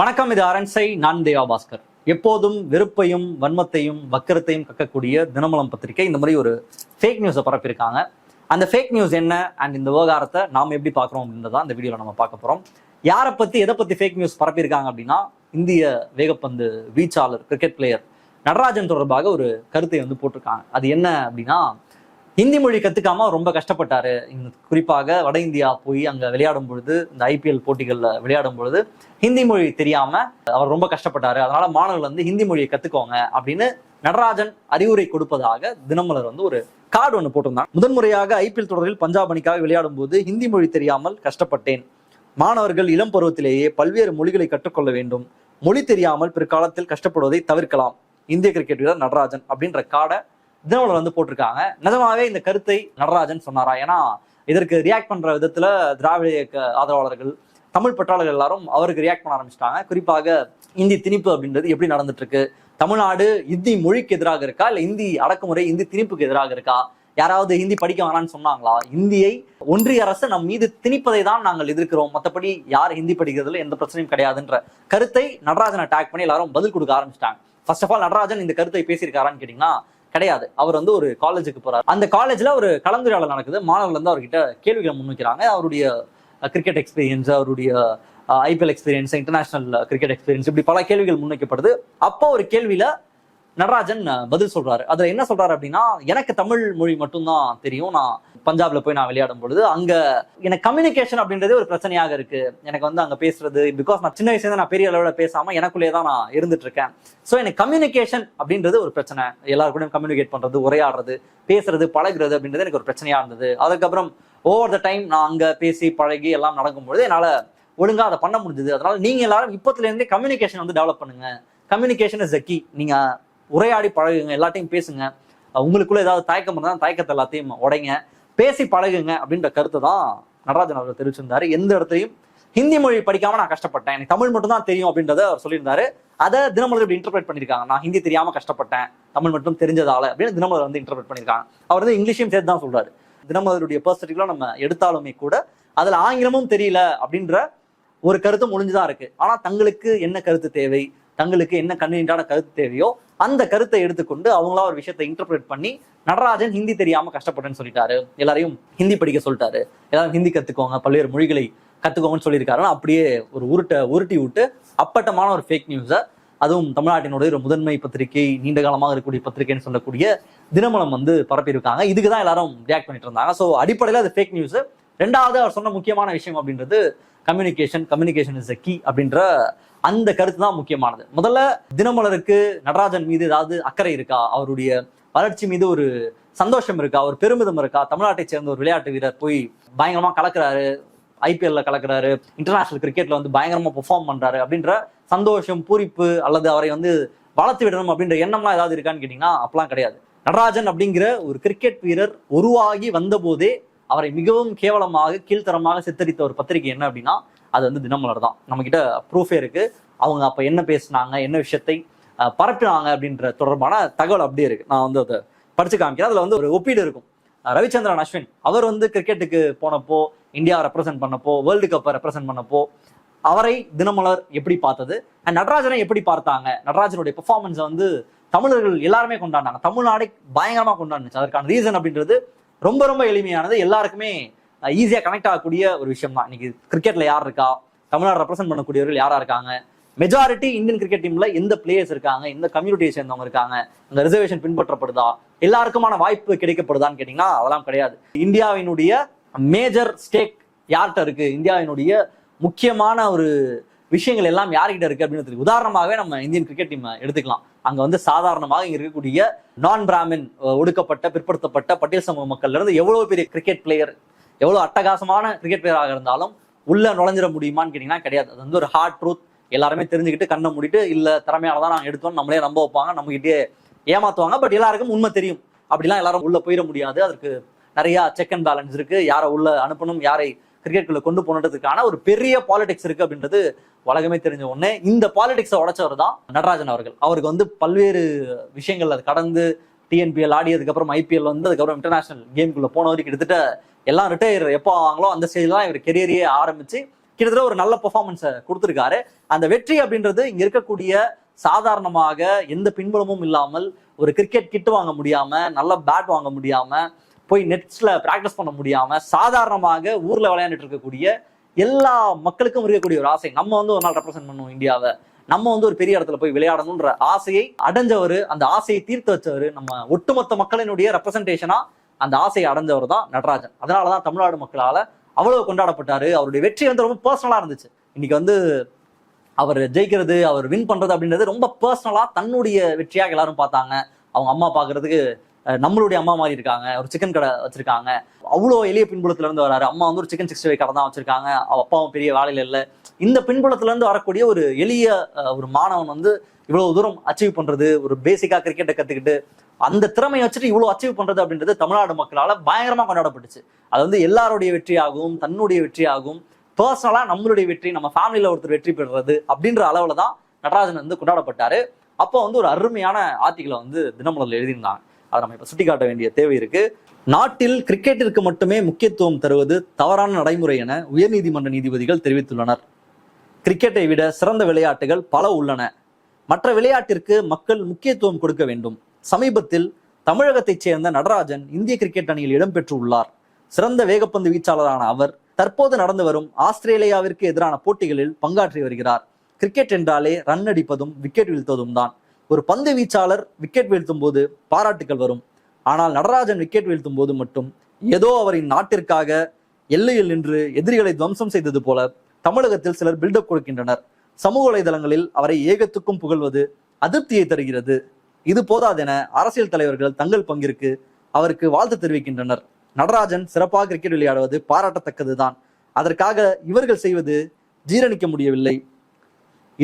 வணக்கம் இது அரண்சை நான் தேவா பாஸ்கர். எப்போதும் வெறுப்பையும் வன்மத்தையும் வக்கரத்தையும் கக்கக்கூடிய தினமலம் பத்திரிகை இந்த மாதிரி ஒரு ஃபேக் நியூஸை பரப்பியிருக்காங்க. அந்த ஃபேக் நியூஸ் என்ன அண்ட் இந்த விவகாரத்தை நாம் எப்படி பார்க்குறோம் அப்படின்றதான் இந்த வீடியோவில் நம்ம பார்க்க போகிறோம் யாரை பற்றி எதை பற்றி ஃபேக் நியூஸ் பரப்பியிருக்காங்க அப்படின்னா இந்திய வேகப்பந்து வீச்சாளர் கிரிக்கெட் பிளேயர் நடராஜன் தொடர்பாக ஒரு கருத்தை வந்து போட்டிருக்காங்க. அது என்ன அப்படின்னா ஹிந்தி மொழி கத்துக்காம ரொம்ப கஷ்டப்பட்டாரு. குறிப்பாக வட இந்தியா போய் அங்க விளையாடும் பொழுது இந்த ஐபிஎல் போட்டிகள்ல விளையாடும் பொழுது ஹிந்தி மொழி தெரியாம அவர் ரொம்ப கஷ்டப்பட்டாரு. அதனால மாணவர்கள் வந்து ஹிந்தி மொழியை கத்துக்கோங்க அப்படின்னு நடராஜன் அறிவுரை கொடுப்பதாக தினமலர் வந்து ஒரு கார்டு ஒன்று போட்டிருந்தாங்க முதன்முறையாக ஐபிஎல் தொடரில் பஞ்சாப் அணிக்காக விளையாடும் போது ஹிந்தி மொழி தெரியாமல் கஷ்டப்பட்டேன். மாணவர்கள் இளம் பருவத்திலேயே பல்வேறு மொழிகளை கற்றுக்கொள்ள வேண்டும். மொழி தெரியாமல் பிற்காலத்தில் கஷ்டப்படுவதை தவிர்க்கலாம். இந்திய கிரிக்கெட் வீரர் நடராஜன் அப்படின்ற கார்டை தினமலர் வந்து போட்டிருக்காங்க. நிஜமாவே இந்த கருத்தை நடராஜன் சொன்னாரா? ஏன்னா இதற்கு ரியாக்ட் பண்ற விதத்துல திராவிட இயக்க ஆதரவாளர்கள் தமிழ் பற்றாளர்கள் எல்லாரும் அவருக்கு ரியாக்ட் பண்ண ஆரம்பிச்சிட்டாங்க. குறிப்பாக இந்தி திணிப்பு அப்படின்றது எப்படி நடந்துட்டு இருக்கு தமிழ்நாடு இந்தி மொழிக்கு எதிராக இருக்கா? இல்ல இந்தி அடக்குமுறை இந்தி திணிப்புக்கு எதிராக இருக்கா? யாராவது ஹிந்தி படிக்க வேணாம்னு சொன்னாங்களா? இந்தியை ஒன்றிய அரசு நம் மீது திணிப்பதை தான் நாங்கள் எதிர்க்கிறோம். மற்றபடி யார் ஹிந்தி படிக்கிறதுல எந்த பிரச்சனையும் கிடையாதுன்ற கருத்தை நடராஜனை டேக் பண்ணி எல்லாரும் பதில் கொடுக்க ஆரம்பிச்சிட்டாங்க. ஃபர்ஸ்ட் ஆஃப் ஆல் நடராஜன் இந்த கருத்தை பேசியிருக்காரான்னு கேட்டீங்கன்னா கிடையாது. அவர் வந்து ஒரு காலேஜுக்கு போறாரு. அந்த காலேஜ்ல ஒரு கலந்துரையாடல் நடக்குது. மாணவர்கள் வந்து அவர்கிட்ட கேள்விகளை முன்வைக்கிறாங்க. அவருடைய கிரிக்கெட் எக்ஸ்பீரியன்ஸ் அவருடைய IPL experience international cricket experience இப்படி பல கேள்விகள் முன்வைக்கப்படுது. அப்போ ஒரு கேள்வியில நடராஜன் பதில் சொல்றாரு. அதுல என்ன சொல்றாரு அப்படின்னா எனக்கு தமிழ் மொழி மட்டும்தான் தெரியும். நான் பஞ்சாப்ல போய் நான் விளையாடும் பொழுது அங்க எனக்கு கம்யூனிகேஷன் அப்படின்றதே ஒரு பிரச்சனையாக இருக்கு. எனக்கு வந்து அங்க பேசுறது பிகாஸ் நான் சின்ன வயசுல நான் பெரிய அளவுல பேசாம எனக்குள்ளேயே தான் நான் இருந்துட்டு இருக்கேன். ஸோ எனக்கு கம்யூனிகேஷன் அப்படின்றது ஒரு பிரச்சனை. எல்லாரு கூடயும் கம்யூனிகேட் பண்றது உரையாடுறது பேசுறது பழகுறது அப்படின்றது எனக்கு ஒரு பிரச்சனையா இருந்தது. அதுக்கப்புறம் ஓவர் த டைம் நான் அங்க பேசி பழகி எல்லாம் நடக்கும்பொழுது என்னால ஒழுங்கா அதை பண்ண முடிஞ்சது. அதனால நீங்க எல்லாரும் இப்பத்துல இருந்தே கம்யூனிகேஷன் வந்து டெவலப் பண்ணுங்க. கம்யூனிகேஷன் இஸ் கீ நீங்க உரையாடி பழகுங்க எல்லாத்தையும் பேசுங்க. உங்களுக்குள்ள ஏதாவது தயக்கம் இருந்தால் தயக்கத்தை எல்லாத்தையும் உடைங்க. பேசி பழகுங்க அப்படின்ற கருத்தை தான் நடராஜன் அவர்கள் தெரிவிச்சிருந்தாரு. எந்த இடத்துலையும் ஹிந்தி மொழி படிக்காம நான் கஷ்டப்பட்டேன். எனக்கு தமிழ் மட்டும் தான் தெரியும் அப்படின்றத அவர் சொல்லியிருந்தாரு. அதை தினமலர் இப்படி இன்டர்பிரேட் பண்ணியிருக்காங்க. நான் ஹிந்தி தெரியாம கஷ்டப்பட்டேன். தமிழ் மட்டும் தெரிஞ்சதால அப்படின்னு தினமலர் வந்து இன்டர்பிரேட் பண்ணியிருக்காங்க. அவர் வந்து இங்கிலீஷையும் சேர்த்து தான் சொல்றாரு. தினமலருடைய பர்ஸ்பெக்டிவ்ல நம்ம எடுத்தாலுமே கூட அதுல ஆங்கிலமும் தெரியல அப்படின்ற ஒரு கருத்து ஒளிஞ்சுதான் இருக்கு. ஆனா தங்களுக்கு என்ன கருத்து தேவை? தங்களுக்கு என்ன கன்வீனியன்டான கருத்து தேவையோ அந்த கருத்தை எடுத்துக்கொண்டு அவங்களா ஒரு விஷயத்தை இன்டர்பிரேட் பண்ணி நடராஜன் ஹிந்தி தெரியாம கஷ்டப்பட்டேன்னு சொல்லிட்டாரு. எல்லாரையும் ஹிந்தி படிக்க சொல்லிட்டாரு. எல்லாரும் ஹிந்தி கத்துக்கோங்க பல்வேறு மொழிகளை கத்துக்கோங்கன்னு சொல்லியிருக்காருன்னு அப்படியே ஒரு உருட்டை உருட்டி விட்டு அப்பட்டமான ஒரு ஃபேக் நியூஸை அதுவும் தமிழ்நாட்டினுடைய ஒரு முதன்மை பத்திரிகை நீண்ட காலமாக இருக்கக்கூடிய பத்திரிகைன்னு சொல்லக்கூடிய தினமலம் வந்து பரப்பியிருக்காங்க. இதுக்கு தான் எல்லாரும் ரியாக்ட் பண்ணிட்டு இருந்தாங்க. ஸோ அடிப்படையில் அது ஃபேக் நியூஸ் ரெண்டாவது அவர் சொன்ன முக்கியமான விஷயம் அப்படின்றது கம்யூனிகேஷன் கம்யூனிகேஷன் இஸ் கீ அப்படின்ற அந்த கருத்து தான் முக்கியமானது. முதல்ல தினமலருக்கு நடராஜன் மீது ஏதாவது அக்கறை இருக்கா? அவருடைய வளர்ச்சி மீது ஒரு சந்தோஷம் இருக்கா? ஒரு பெருமிதம் இருக்கா? தமிழ்நாட்டை சேர்ந்த ஒரு விளையாட்டு வீரர் போய் பயங்கரமா கலக்குறாரு ஐபிஎல்ல கலக்குறாரு இன்டர்நேஷனல் கிரிக்கெட்ல வந்து பயங்கரமா பெர்ஃபார்ம் பண்றாரு அப்படின்ற சந்தோஷம் பூரிப்பு அல்லது அவரை வந்து வளர்த்து விடணும் அப்படின்ற எண்ணம்லாம் ஏதாவது இருக்கான்னு கேட்டீங்கன்னா அப்பெல்லாம் கிடையாது. நடராஜன் அப்படிங்கிற ஒரு கிரிக்கெட் வீரர் உருவாகி வந்தபோதே அவரை மிகவும் கேவலமாக கீழ்த்தரமாக சித்தரித்த ஒரு பத்திரிகை என்ன அப்படின்னா அது வந்து தினமலர் தான். நம்மக்கிட்ட ப்ரூஃபே இருக்கு. அவங்க அப்போ என்ன பேசினாங்க என்ன விஷயத்தை பரப்பினாங்க அப்படின்ற தொடர்பான தகவல் அப்படியே இருக்கு. நான் வந்து அதை படிச்சு காமிக்கிறேன். அதில் வந்து ஒரு ஒப்பீடு இருக்கும். ரவிச்சந்திரன் அஸ்வின். அவர் வந்து கிரிக்கெட்டுக்கு போனப்போ இந்தியாவை ரெப்ரசென்ட் பண்ணப்போ வேர்ல்டு கப்பை ரெப்ரசென்ட் பண்ணப்போ அவரை தினமலர் எப்படி பார்த்தது? அண்ட் நடராஜனை எப்படி பார்த்தாங்க? நடராஜனுடைய பெர்ஃபார்மன்ஸை வந்து தமிழர்கள் எல்லாருமே கொண்டாடினாங்க. தமிழ்நாடே பயங்கரமாக கொண்டாடுச்சு. அதற்கான ரீசன் அப்படின்றது ரொம்ப ரொம்ப எளிமையானது. எல்லாருக்குமே ஈஸியாக கனெக்ட் ஆகக்கூடிய ஒரு விஷயம் தான் இன்னைக்கு கிரிக்கெட்ல யார் இருக்கா? தமிழ்நாடு ரெப்ரசென்ட் பண்ணக்கூடியவர்கள் யாரா இருக்காங்க? மெஜாரிட்டி இந்தியன் கிரிக்கெட் டீம்ல எந்த பிளேயர்ஸ் இருக்காங்க? எந்த கம்யூனிட்டியை சேர்ந்தவங்க இருக்காங்க? அந்த ரிசர்வேஷன் பின்பற்றப்படுதா? எல்லாருக்குமான வாய்ப்பு கிடைக்கப்படுதான்னு கேட்டீங்கன்னா அதெல்லாம் கிடையாது. இந்தியாவினுடைய மேஜர் ஸ்டேக் யார்கிட்ட இருக்கு? இந்தியாவினுடைய முக்கியமான ஒரு விஷயங்கள் எல்லாம் யார்கிட்ட இருக்கு அப்படின்னு தெரியும் உதாரணமாகவே நம்ம இந்தியன் கிரிக்கெட் டீம் எடுத்துக்கலாம். அங்க வந்து சாதாரணமாக இங்கே இருக்கக்கூடிய நான் பிராமின் ஒடுக்கப்பட்ட பிற்படுத்தப்பட்ட பட்டியல் சமூக மக்கள்ல இருந்து எவ்வளவு பெரிய கிரிக்கெட் பிளேயர் எவ்வளவு அட்டகாசமான கிரிக்கெட் பிளேயராக இருந்தாலும் உள்ள நுழைஞ்சிட முடியுமான்னு கேட்டீங்கன்னா கிடையாது. அது வந்து ஒரு ஹார்ட் ட்ரூத் எல்லாருமே தெரிஞ்சுக்கிட்டு கண்ணை மூடிட்டு இல்ல திறமையானதான் நாங்க எடுத்தோம் நம்மளே நம்ப வைப்பாங்க. நம்மகிட்டே ஏமாத்துவாங்க. பட் எல்லாருக்கும் உண்மை தெரியும். அப்படிலாம் எல்லாரும் உள்ள போயிட முடியாது. அதற்கு நிறைய செக் அண்ட் பேலன்ஸ் இருக்கு. யாரை உள்ள அனுப்பணும் யாரை கிரிக்கெட்டுக்குள்ள கொண்டு போனதுக்கான ஒரு பெரிய பாலிடிக்ஸ் இருக்கு அப்படின்றது உலகமே தெரிஞ்ச உடனே இந்த பாலிடிக்ஸை உடைச்சவர் தான் நடராஜன் அவர்கள். அவருக்கு வந்து பல்வேறு விஷயங்கள் அது கடந்து டிஎன்பிஎல் ஆடியதுக்கப்புறம் ஐபிஎல் வந்து அதுக்கப்புறம் இன்டர்நேஷனல் கேமுக்குள்ள போனவர் கிட்டத்தட்ட எல்லாம் ரிட்டையர் எப்போ ஆவாங்களோ அந்த ஸ்டேஜில் தான் இவர் கெரியரையே ஆரம்பித்து கிட்டத்தட்ட ஒரு நல்ல பெர்ஃபார்மன்ஸை கொடுத்துருக்காரு. அந்த வெற்றி அப்படின்றது இங்கே இருக்கக்கூடிய சாதாரணமாக எந்த பின்புலமும் இல்லாமல் ஒரு கிரிக்கெட் கிட் வாங்க முடியாமல் நல்ல பேட் வாங்க முடியாமல் போய் நெட்ஸில் ப்ராக்டிஸ் பண்ண முடியாமல் சாதாரணமாக ஊரில் விளையாண்டுட்டு இருக்கக்கூடிய எல்லா மக்களுக்கும் இருக்கக்கூடிய ஒரு ஆசை. நம்ம வந்து ஒரு நாள் ரெப்ரசென்ட் பண்ணுவோம் இந்தியாவை. நம்ம வந்து ஒரு பெரிய இடத்துல போய் விளையாடணும்ன்ற ஆசையை அடைஞ்சவர் அந்த ஆசையை தீர்த்து வச்சவர் நம்ம ஒட்டுமொத்த மக்களினுடைய ரெப்ரசன்டேஷனா அந்த ஆசையை அடைஞ்சவர் தான் நடராஜன். அதனாலதான் தமிழ்நாடு மக்களால அவ்வளவு கொண்டாடப்பட்டாரு. அவருடைய வெற்றி வந்து ரொம்ப பர்சனலா இருந்துச்சு. இன்னைக்கு வந்து அவர் ஜெயிக்கிறது அவர் வின் பண்றது அப்படின்றது ரொம்ப பர்சனலா தன்னுடைய வெற்றியாக எல்லாரும் பார்த்தாங்க. அவங்க அம்மா பாக்குறதுக்கு நம்மளுடைய அம்மா மாதிரி இருக்காங்க ஒரு சிக்கன் கடை வச்சிருக்காங்க. அவ்வளோ எளிய பின்புலத்துல இருந்து வராரு. அம்மா வந்து ஒரு சிக்கன் சிக்ஸ்டி ஃபைவ் கடை தான் வச்சிருக்காங்க. அவ அப்பாவும் பெரிய வேலையில இல்லை. இந்த பின்புலத்துல இருந்து வரக்கூடிய ஒரு எளிய ஒரு மாணவன் வந்து இவ்வளவு தூரம் அச்சீவ் பண்றது ஒரு பேசிக்கா கிரிக்கெட்டை கத்துக்கிட்டு அந்த திறமையை வச்சுட்டு இவ்வளவு அச்சீவ் பண்றது அப்படின்றது தமிழ்நாடு மக்களால பயங்கரமா கொண்டாடப்பட்டுச்சு. அது வந்து எல்லாருடைய வெற்றியாகவும் தன்னுடைய வெற்றியாகவும் பர்சனலா நம்மளுடைய வெற்றி நம்ம ஃபேமிலியில ஒருத்தர் வெற்றி பெறுறது அப்படின்ற அளவுல தான் நடராஜன் வந்து கொண்டாடப்பட்டாரு. அப்போ வந்து ஒரு அருமையான ஆர்டிகளை வந்து தினமலர்ல எழுதியிருந்தாங்க. அதை நம்ம இப்ப சுட்டிக்காட்ட வேண்டிய தேவை இருக்கு. நாட்டில் கிரிக்கெட்டிற்கு மட்டுமே முக்கியத்துவம் தருவது தவறான நடைமுறை என உயர்நீதிமன்ற நீதிபதிகள் தெரிவித்துள்ளனர். கிரிக்கெட்டை விட சிறந்த விளையாட்டுகள் பல உள்ளன. மற்ற விளையாட்டிற்கு மக்கள் முக்கியத்துவம் கொடுக்க வேண்டும். சமீபத்தில் தமிழகத்தைச் சேர்ந்த நடராஜன் இந்திய கிரிக்கெட் அணியில் இடம்பெற்றுள்ளார் சிறந்த வேகப்பந்து வீச்சாளரான அவர் தற்போது நடந்து வரும் ஆஸ்திரேலியாவிற்கு எதிரான போட்டிகளில் பங்காற்றி வருகிறார். கிரிக்கெட் என்றாலே ரன் அடிப்பதும் விக்கெட் வீழ்த்ததும் தான் ஒரு பந்து வீச்சாளர் விக்கெட் வீழ்த்தும் போது பாராட்டுகள் வரும். ஆனால் நடராஜன் விக்கெட் வீழ்த்தும் போது மட்டும் ஏதோ அவரின் நாட்டிற்காக எல்லையில் நின்று எதிரிகளை துவம்சம் செய்தது போல தமிழகத்தில் சிலர் பில்டப் கொடுக்கின்றனர். சமூக வலைதளங்களில் அவரை ஏகத்துக்கும் புகழ்வது அதிருப்தியை தருகிறது. இது போதாதென அரசியல் தலைவர்கள் தங்கள் பங்கிற்கு அவருக்கு வாழ்த்து தெரிவிக்கின்றனர். நடராஜன் சிறப்பாக கிரிக்கெட் விளையாடுவது பாராட்டத்தக்கதுதான். அதற்காக இவர்கள் செய்வது ஜீரணிக்க முடியவில்லை.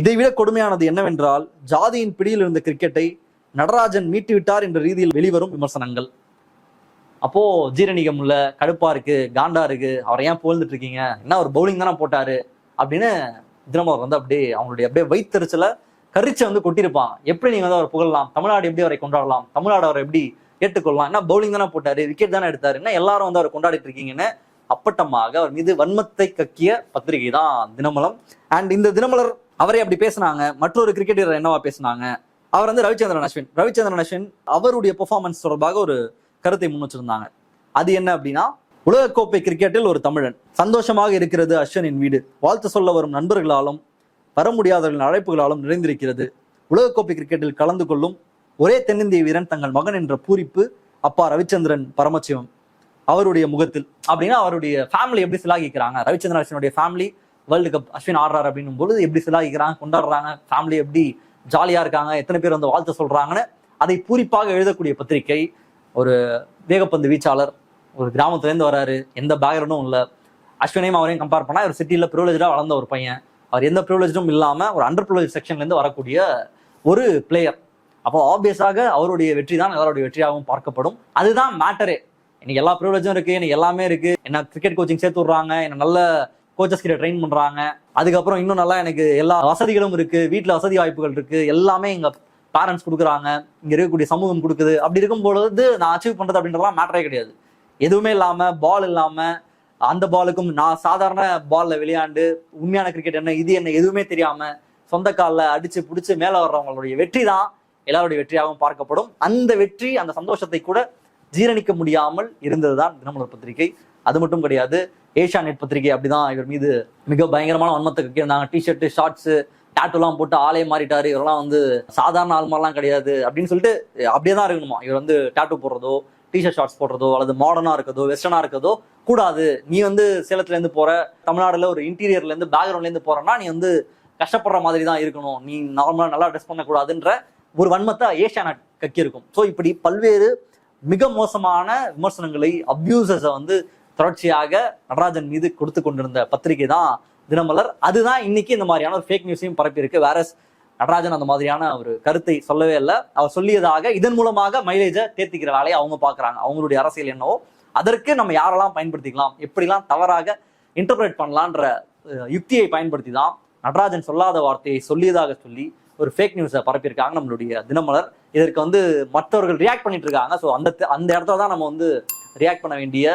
இதைவிட கொடுமையானது என்னவென்றால் ஜாதியின் பிடியில் இருந்த கிரிக்கெட்டை நடராஜன் மீட்டுவிட்டார் என்ற ரீதியில் வெளிவரும் விமர்சனங்கள். அப்போ ஜீரணிகம் உள்ள கடுப்பா இருக்கு காண்டா இருக்கு அவரை ஏன் புகழ்ந்துட்டு இருக்கீங்க என்ன ஒரு பவுலிங் தானே போட்டாரு? அப்படின்னு தினமலர் வந்து அப்படியே அவங்களுடைய அப்படியே வைத்தறிச்சல கரிச்சை வந்து கொட்டியிருப்பான். எப்படி நீங்க வந்து அவர் புகழலாம்? தமிழ்நாடு எப்படி அவரை கொண்டாடலாம்? தமிழ்நாடு அவரை எப்படி ஏற்றுக்கொள்ளலாம்? என்ன பவுலிங் தானே போட்டாரு? விக்கெட் தானே எடுத்தாரு? என்ன எல்லாரும் வந்து அவரை கொண்டாடிட்டு இருக்கீங்கன்னு அப்பட்டமாக அவர் மீது வன்மத்தை கக்கிய பத்திரிகை தான் தினமலம். அண்ட் இந்த தினமலர் அவரே அப்படி பேசினாங்க. மற்றொரு கிரிக்கெட் வீரர் என்னவா பேசினாங்க? அவர் வந்து ரவிச்சந்திரன் அஸ்வின். ரவிச்சந்திரன் அஸ்வின் அவருடைய பெர்ஃபார்மன்ஸ் தொடர்பாக ஒரு கருத்தை முன் வச்சிருந்தாங்க. அது என்ன அப்படின்னா உலகக்கோப்பை கிரிக்கெட்டில் ஒரு தமிழன். சந்தோஷமாக இருக்கிறது அஸ்வினின் வீடு. வாழ்த்து சொல்ல வரும் நண்பர்களாலும் வர முடியாதவர்களின் அழைப்புகளாலும் நிறைந்திருக்கிறது. உலகக்கோப்பை கிரிக்கெட்டில் கலந்து கொள்ளும் ஒரே தென்னிந்திய வீரன் தங்கள் மகன் என்ற பூரிப்பு அப்பா ரவிச்சந்திரன் பரமசிவம். அவருடைய முகத்தில். அப்படின்னா அவருடைய ஃபேமிலி எப்படி சிலாகிக்கிறாங்க? ரவிச்சந்திரன் அஸ்வினுடைய ஃபேமிலி வேர்ல்டு கப் அஸ்வின் ஆடுறாரு அப்படின்னும் பொழுது எப்படி சிலாகிக்கிறாங்க கொண்டாடுறாங்க ஃபேமிலி எப்படி ஜாலியா இருக்காங்க எத்தனை பேர் வந்து வாழ்த்து சொல்றாங்கன்னு அதை பூரிப்பாக எழுதக்கூடிய பத்திரிகை ஒரு வேகப்பந்து வீச்சாளர் ஒரு கிராமத்துலேருந்து வராரு எந்த பேக்ரவுண்டும் இல்லை. அஸ்வினையும் அவரையும் கம்பேர் பண்ணால் ஒரு சிட்டியில் ப்ரிவிலேஜா வளர்ந்த ஒரு பையன். அவர் எந்த ப்ரிவிலேஜும் இல்லாமல் ஒரு அண்டர் ப்ரிவிலேஜ் செக்ஷன்லேருந்து வரக்கூடிய ஒரு பிளேயர் அப்போ ஆப்வியஸாக அவருடைய வெற்றி தான் எல்லாருடைய வெற்றியாகவும் பார்க்கப்படும். அதுதான் மேட்டரே இன்னைக்கு எல்லா ப்ரிவிலேஜும் இருக்குது எனக்கு எல்லாமே இருக்குது என்ன கிரிக்கெட் கோச்சிங் சேர்த்து விட்றாங்க என்ன நல்ல கோச்சஸ் கிட்ட ட்ரெயின் பண்றாங்க. அதுக்கப்புறம் இன்னும் நல்லா எனக்கு எல்லா வசதிகளும் இருக்கு. வீட்டுல வசதி வாய்ப்புகள் இருக்கு. எல்லாமே எங்க பேரண்ட்ஸ் கொடுக்குறாங்க. இங்க இருக்கக்கூடிய சமூகம் கொடுக்குது. அப்படி இருக்கும் பொழுது நான் அச்சீவ் பண்றது அப்படின்றலாம் மேட்டரே கிடையாது. எதுவுமே இல்லாம பால் இல்லாம அந்த பாலுக்கும் நான் சாதாரண பால்ல விளையாண்டு உண்மையான கிரிக்கெட் என்ன இது என்ன எதுவுமே தெரியாம சொந்த காலில் அடிச்சு பிடிச்சி மேலே வர்றவங்களுடைய வெற்றி தான் எல்லாருடைய வெற்றியாகவும் பார்க்கப்படும். அந்த வெற்றி அந்த சந்தோஷத்தை கூட ஜீரணிக்க முடியாமல் இருந்தது தான் தினமலர் பத்திரிகை. அது மட்டும் கிடையாது. ஏஷியா நெட் பத்திரிகை அப்படிதான் இவர் மீது மிக பயங்கரமான வன்மத்தை கக்கியிருந்தாங்க டிஷர்ட் ஷார்ட்ஸ் டேட்டூலாம் போட்டு ஆளே மாறிட்டாரு. இவரெல்லாம் வந்து சாதாரண ஆள் மாதிரிலாம் கிடையாது அப்படின்னு சொல்லிட்டு அப்படியே தான் இருக்கணுமா? இவர் வந்து டேட்டூ போடுறதோ டிஷர்ட் ஷார்ட்ஸ் போடுறதோ அல்லது மாடர்னா இருக்கதோ வெஸ்டர்னா இருக்கதோ கூடாது. நீ வந்து சேலத்துல இருந்து போற தமிழ்நாடுல ஒரு இன்டீரியர்ல இருந்து பேக்ரவுண்ட்ல இருந்து போறனா நீ வந்து கஷ்டப்படுற மாதிரி தான் இருக்கணும். நீ நார்மலா நல்லா ட்ரெஸ் பண்ணக்கூடாதுன்ற ஒரு வன்மத்தை ஏஷியா கக்கி இருக்கும் ஸோ இப்படி பல்வேறு மிக மோசமான விமர்சனங்களை அப்யூசஸை வந்து தொடர்ச்சியாக நடராஜன் மீது கொடுத்து கொண்டிருந்த பத்திரிகை தான் தினமலர். அதுதான் இன்னைக்கு இந்த மாதிரியான ஒரு ஃபேக் நியூஸையும் பரப்பியிருக்கு வேற நடராஜன் அந்த மாதிரியான ஒரு கருத்தை சொல்லவே இல்லை. அவர் சொல்லியதாக இதன் மூலமாக மைலேஜை தேர்த்திக்கிற வேலையை அவங்க பார்க்கறாங்க. அவங்களுடைய அரசியல் என்னவோ அதற்கு நம்ம யாரெல்லாம் பயன்படுத்திக்கலாம்? எப்படிலாம் தவறாக இன்டர்பிரேட் பண்ணலான்ற யுக்தியை பயன்படுத்தி தான் நடராஜன் சொல்லாத வார்த்தையை சொல்லியதாக சொல்லி ஒரு ஃபேக் நியூஸை பரப்பியிருக்காங்க நம்மளுடைய தினமலர். இதற்கு வந்து மற்றவர்கள் ரியாக்ட் பண்ணிட்டு இருக்காங்க. ஸோ அந்த அந்த இடத்துல தான் நம்ம வந்து ரியாக்ட் பண்ண வேண்டிய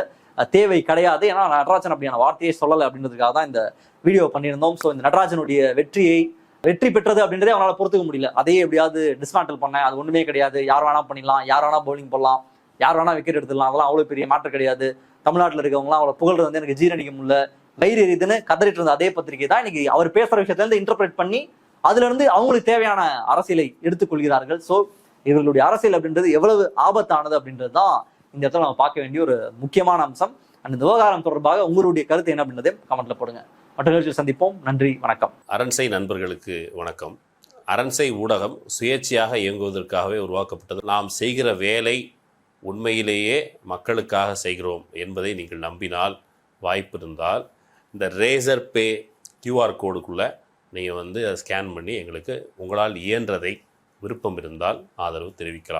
தேவை கிடையாது. ஏன்னா நடராஜன் அப்படியான வார்த்தையை சொல்லலை அப்படின்றதுக்காக தான் இந்த வீடியோ பண்ணியிருந்தோம். ஸோ இந்த நடராஜனுடைய வெற்றியை வெற்றி பெற்றது அப்படின்றதே அவனால் பொறுத்துக்க முடியல. அதையே எப்படியாவது டிஸ்மேண்டில் பண்ணேன். அது ஒன்றுமே கிடையாது. யார் வேணா பண்ணிடலாம். யார் வேணா பவுலிங் போடலாம். யார் வேணா விக்கெட் எடுத்துடலாம். அதெல்லாம் அவ்வளோ பெரிய மாற்றம் கிடையாது. தமிழ்நாட்டில் இருக்கவங்களாம் அவளை புகழ்றது வந்து எனக்கு ஜீரணிக்க முடியல. வயிறு எரியுதுன்னு கதறிட்டு இருந்த அதே பத்திரிகை தான் இன்னைக்கு அவர் பேசுகிற விஷயத்துலேருந்து இன்டர்பிரேட் பண்ணி அதுலேருந்து அவங்களுக்கு தேவையான அரசியலை எடுத்துக்கொள்கிறார்கள். ஸோ இவர்களுடைய அரசியல் அப்படின்றது எவ்வளவு ஆபத்தானது அப்படின்றது தான் இந்த இடத்துல நம்ம பார்க்க வேண்டிய ஒரு முக்கியமான அம்சம். அந்த விவகாரம் தொடர்பாக உங்களுடைய கருத்து என்ன அப்படின்றதையும் கமெண்ட்ல போடுங்க. மற்ற நிகழ்ச்சியில் சந்திப்போம். நன்றி வணக்கம். அரண்சை நண்பர்களுக்கு வணக்கம். அரண்சை ஊடகம் சுயேட்சையாக இயங்குவதற்காகவே உருவாக்கப்பட்டது. நாம் செய்கிற வேலை உண்மையிலேயே மக்களுக்காக செய்கிறோம் என்பதை நீங்கள் நம்பினால் வாய்ப்பு இருந்தால் இந்த ரேசர் பே கியூஆர் கோடுக்குள்ளே நீங்கள் வந்து அதை ஸ்கேன் பண்ணி எங்களுக்கு உங்களால் இயன்றதை விருப்பம் இருந்தால் ஆதரவு தெரிவிக்கலாம்.